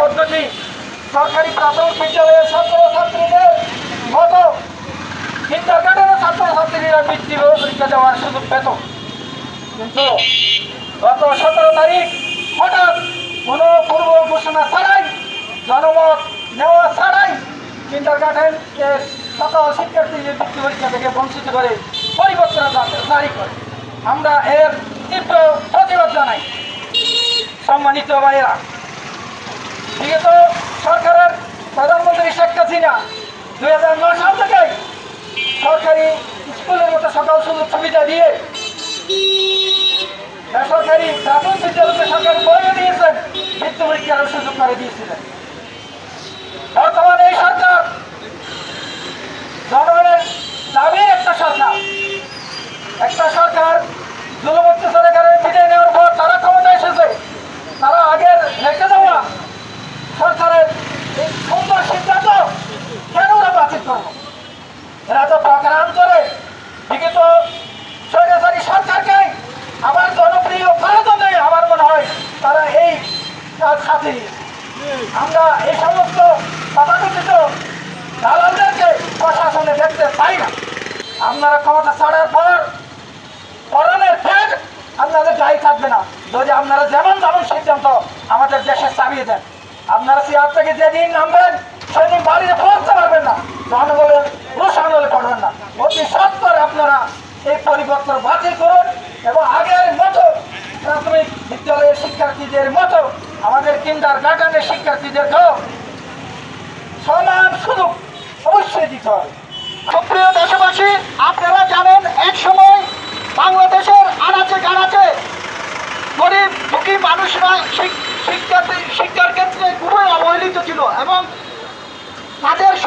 পদ্ধতি সরকারি প্রাথমিক বিদ্যালয়ের ছাত্রছাত্রীদের মতো কিন্ডার গার্ডেনের ছাত্রছাত্রীরা বৃত্তি পরীক্ষা দেওয়ার সুযোগ পেত। কিন্তু গত সতেরো তারিখ হঠাৎ কোনো পূর্ব ঘোষণা ছাড়াই, জনমত নেওয়া ছাড়াই কিন্ডার গার্ডেনকে সকল শিক্ষার্থীদের বৃত্তি পরীক্ষা থেকে বঞ্চিত করে পরিবর্তন জারি করে। আমরা এর তীব্র প্রতিবাদ জানাই। সম্মানিত ভাইয়েরা, বিগত সরকারের প্রধানমন্ত্রী শেখ হাসিনা দুই হাজার নয় সাল থেকে সরকারি স্কুলের মতো সকল সুযোগ সুবিধা দিয়ে বেসরকারি প্রাথমিক বিদ্যালয়কে সরকার বইও দিয়েছেন, মৃত্যু পরীক্ষার সুযোগ করে দিয়েছিলেন। বর্তমানে এই সরকার জনগণের দাবি একটা সরকার একটা সরকার জুলুম অত্যাচারের কারণে বিদায় নেওয়ার পর তারা ক্ষমতা এসেছে তারা আগের রেখে দেওয়া সরকারের এই সুন্দর সিদ্ধান্ত কেন ওরা বাতিল করব তো করে বিগত স্বৈরাচারী সরকারকে আবার জনপ্রিয় ভারতও নেই আমার মনে হয় তারা এই হাতে নিয়েছে। আমরা এই সমস্ত তথাকথিত দালালদেরকে প্রশাসনে দেখতে পাই না। আপনারা ক্ষমতা ছাড়ার পর করণের ফের আপনাদের দায়ী থাকবে না। যদি আপনারা যেমন তেমন সিদ্ধান্ত আমাদের দেশে চাপিয়ে দেন। আপনারা চেয়ার থেকে যেদিন নামবেন, সেদিন বাড়িতে পৌঁছতে পারবেন না রোষণ হলে করবেন না। অতি সত্তর আপনারা এই পরিবর্তন বাতিল করুন এবং আগের মতো প্রাথমিক বিদ্যালয়ের শিক্ষার্থীদের মতো আমাদের কিন্ডার গার্ডেনের শিক্ষার্থীদেরকেও সমান সুযোগ অবশ্যই দিতে হবে। সুপ্রিয় দেশবাসী আপনারা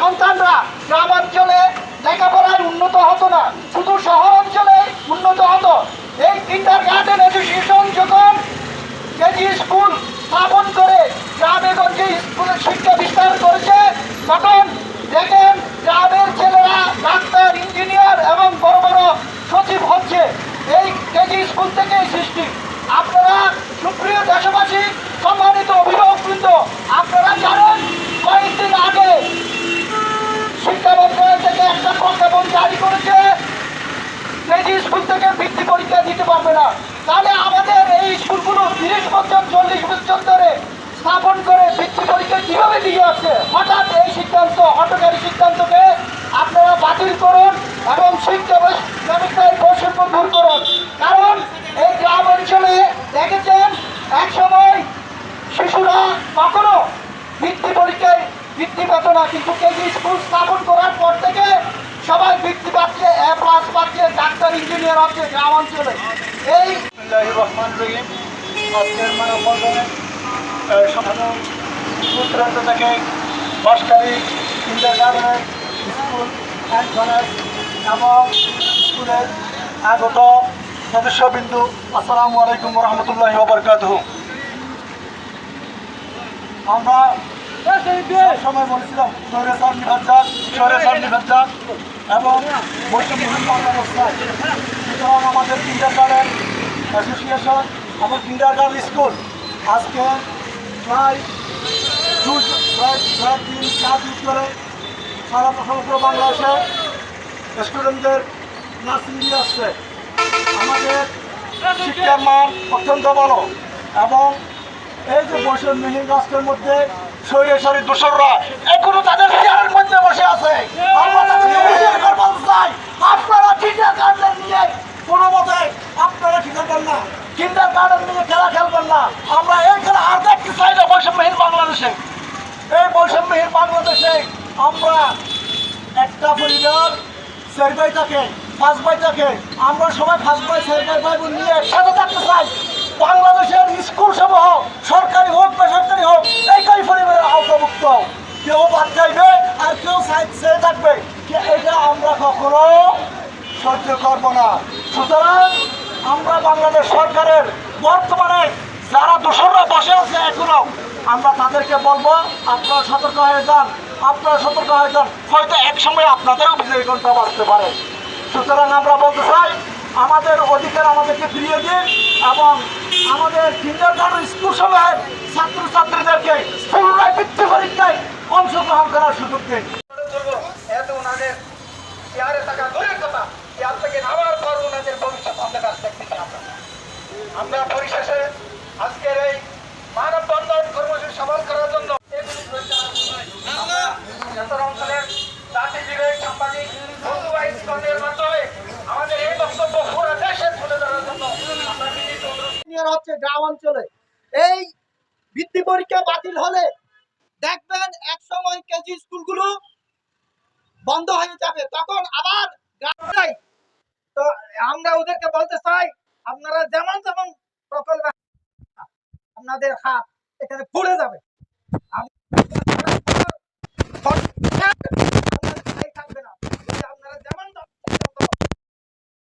সন্তানরা গ্রাম অঞ্চলে লেখাপড়ায় উন্নত হতো না। শুধু শহর অঞ্চলে উন্নত হতো। এই কিন্ডার গার্ডেন এডুকেশন যখন কেজি স্কুল স্থাপন করে, গ্রামে গঞ্জে স্কুলের শিক্ষা বিস্তার করেছে, তখন দেখেন গ্রামের ছেলেরা ডাক্তার, ইঞ্জিনিয়ার এবং বড় বড় সচিব হচ্ছে। এই কেজি স্কুল থেকেই সৃষ্টি আপনারা সুপ্রিয় দেশবাসী সম্মানিত অভিভাবকবৃন্দ আপনারা জানেন কয়েকদিন আগে শিক্ষা মন্ত্রণালয় থেকে একটা প্রজ্ঞাপন জারি করেছে কেজি স্কুল থেকে বৃত্তি পরীক্ষা দিতে পারবে না। তাহলে আমাদের এই স্কুলগুলো তিরিশ বছর, চল্লিশ বছর ধরে স্থাপন করে বৃত্তি পরীক্ষা কীভাবে দিয়ে আসছে হঠাৎ এই সিদ্ধান্ত হটকারী সিদ্ধান্তকে আপনারা বাতিল করুন এবং শিক্ষা ব্যবস্থায় বৈষম্য দূর করুন। কারণ এই গ্রাম অঞ্চলে দেখেছেন এক সময় শিশুরা কখনো বৃত্তি পরীক্ষায় বৃত্তি পেত না, কিন্তু কেজি স্কুল স্থাপন করার পর থেকে সবাই বৃত্তি পাচ্ছে এ প্লাস পাচ্ছে ডাক্তার ইঞ্জিনিয়ার হচ্ছে গ্রাম অঞ্চলে। এই রহমান রহিম। আজকের মানববন্ধনে সাধারণ থেকে বাসকারী গার্ডেনের স্কুল অ্যান্ড কলেজ এবং স্কুলের আগত সদস্যবিন্দু আসসালামু আলাইকুম রহমতুল্লাহ বরকাত আমরা সময় বলেছিলাম স্বৈরাচার নির্বাচন স্বৈরাচার নির্বাচন এবং বৈষম্যহীন অবস্থায় সুতরাং আমাদের কিন্ডার গার্ডেন অ্যাসোসিয়েশন এবং কিন্ডার গার্ডেন স্কুল আজকে প্রায় দু প্রায় প্রায় তিন চার দিন ধরে সারা সমগ্র বাংলাদেশে স্টুডেন্টদের নার্সিং দিয়ে আসছে। আমাদের শিক্ষার মান অত্যন্ত ভালো এবং এই যে বৈষম্যহীন রাষ্ট্রের মধ্যে স্বৈরাচারী দোসররা এখনও তাদের মধ্যে বসে আছে। আপনারা কিন্ডার গার্ডেন নিয়ে কোনো মতে আপনারা করবেন না। কিন্ডার গার্ডেন নিয়ে খেলা খেলবেন না। আমরা এই খেলা আর দেখতে চাই না বৈষম্যহীন বাংলাদেশে। এই বৈষম্যহীন বাংলাদেশে আমরা একটা পরিবার, চার থাকে, পাঁচ ভাই থাকে। আমরা সবাই পাঁচ ভাই, চার ভাই নিয়ে একসাথে থাকতে চাই। বাংলাদেশের স্কুল সমূহ সরকারি হোক, বেসরকারি হোক, একই পরিবারের আওতাভুক্ত। কেউ বাদ যাইবে আর কেউ সাইড ছেড়ে থাকবে কে- এটা আমরা কখনো সহ্য করব না। সুতরাং আমরা বাংলাদেশ সরকারের বর্তমানে যারা দোসররা বসে আছে এখনও, আমরা তাদেরকে বলব, আপনারা সতর্ক হয়ে যান, আপনারা সতর্ক হয়ে যান। হয়তো এক সময় আপনাদেরও বিজয়ী ঘণ্টা বাড়তে পারে। সুতরাং আমরা বলতে চাই, আমাদের অধিকার আমাদেরকে ফিরিয়ে দিন এবং আমাদের কিন্ডার স্কুল সময়ের ছাত্রছাত্রীদেরকে বৃত্তি রাইট বিরুদ্ধে করে তুলবো এত আমরা পরিশেষে আজকের এই মানববন্ধন কর্মসূচি সফল করার জন্য অঞ্চলের জাতি বিবেক, সাংবাদিক, বন্ধু মাধ্যমে আমাদের এই বক্তব্য পুরো দেশে তুলে ধরার জন্য হচ্ছে গ্রাম অঞ্চলে। এই বৃত্তি পরীক্ষা বাতিল হলে দেখবেন এক সময় কেজি স্কুলগুলো বন্ধ হয়ে যাবে। তখন আবার তো আমরা ওদেরকে বলতে চাই আপনারা যেমন যেমন প্রকল্প আপনাদের হাত এখানে পড়ে যাবে।